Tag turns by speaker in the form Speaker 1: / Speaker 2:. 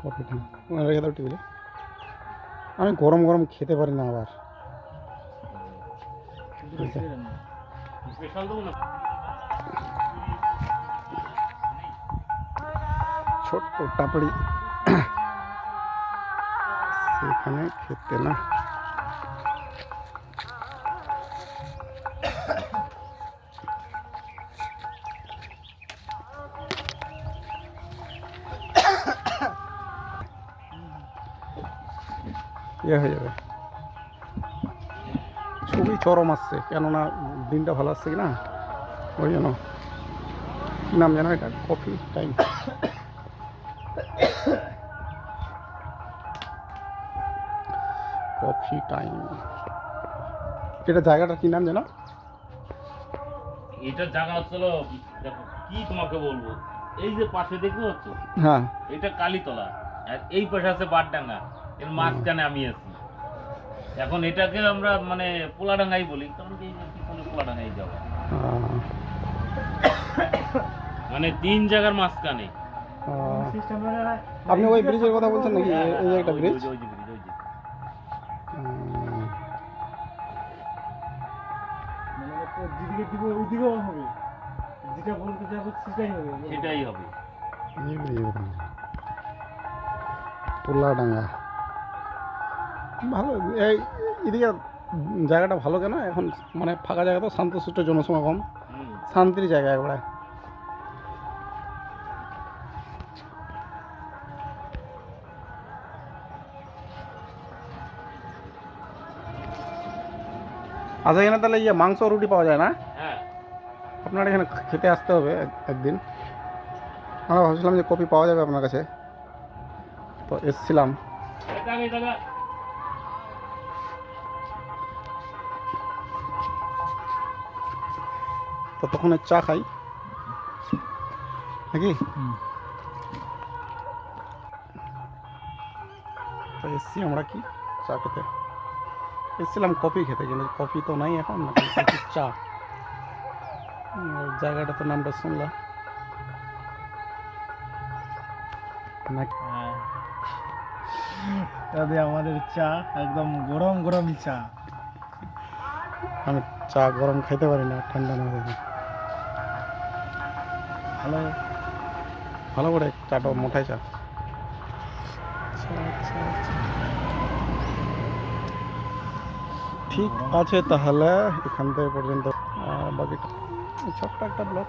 Speaker 1: কফিটা রেখে দাও আমি গরম গরম খেতে পারি না আবার। ছোট্ট টাপড়ি। সেখানে খেতে না। ইয়ে হয়ে যাবে। খুবই চরম আসছে কেননা দিনটা ভালো আসছে কি না ওই জন্য। কি নাম জানো এটা? Coffee time. Coffee time. এটা জায়গাটা কি নাম জানো
Speaker 2: এটা জায়গা হচ্ছিল দেখো কি তোমাকে বলব? এই যে পাশে দেখতে পাচ্ছ?
Speaker 1: হ্যাঁ।
Speaker 2: এটা কালীতলা আর এই পাশে আছে বারডাঙ্গা এর মাঝখানে আমি আছি। এখন এটাকে আমরা মানে পোলাডাঙ্গাই বলি কারণ কি পিছনে পোলাডাঙ্গাই যাব মানে তিন জায়গার মাঝখানে।
Speaker 1: আপনি ওই ব্রিজের কথা বলছেন নাকি? এই- যে একটা ব্রিজ।
Speaker 3: যেদিকে দিব ওইদিকেও হবে। যেটা বলতে যাব সেটাই হবে।
Speaker 2: সেটাই হবে।
Speaker 1: পোলাডাঙ্গা। ভালো এই এদিকে জায়গাটা ভালো কেন? এখন মানে ফাঁকা জায়গা তো শান্তশিষ্ট জনসমাগম শান্তির জায়গা একবারে। আচ্ছা এখানে তাহলে ইয়ে মাংস রুটি পাওয়া যায় না?
Speaker 2: হ্যাঁ।
Speaker 1: আপনার এখানে খেতে আসতে হবে একদিন। আমরা ভাবছিলাম যে কপি পাওয়া যাবে আপনার কাছে। তো এসছিলাম। ততক্ষণে চা খাই? নাকি? তো এসছি আমরা কি? চা খেতে। এসছিলাম কফি খেতে কিন্তু কফি তো নাই এখন চা? জায়গাটা তো নামটা শুনলাম।
Speaker 3: তাদের আমাদের চা একদম গরম গরম চা।
Speaker 1: আমি চা গরম খাইতে পারি না ঠান্ডা না
Speaker 3: ভালো
Speaker 1: ভালো করে চাটো, মোটাই চা। ঠিক আছে তাহলে এখান থেকে পর্যন্ত বাকি ছোট্ট একটা ব্লগ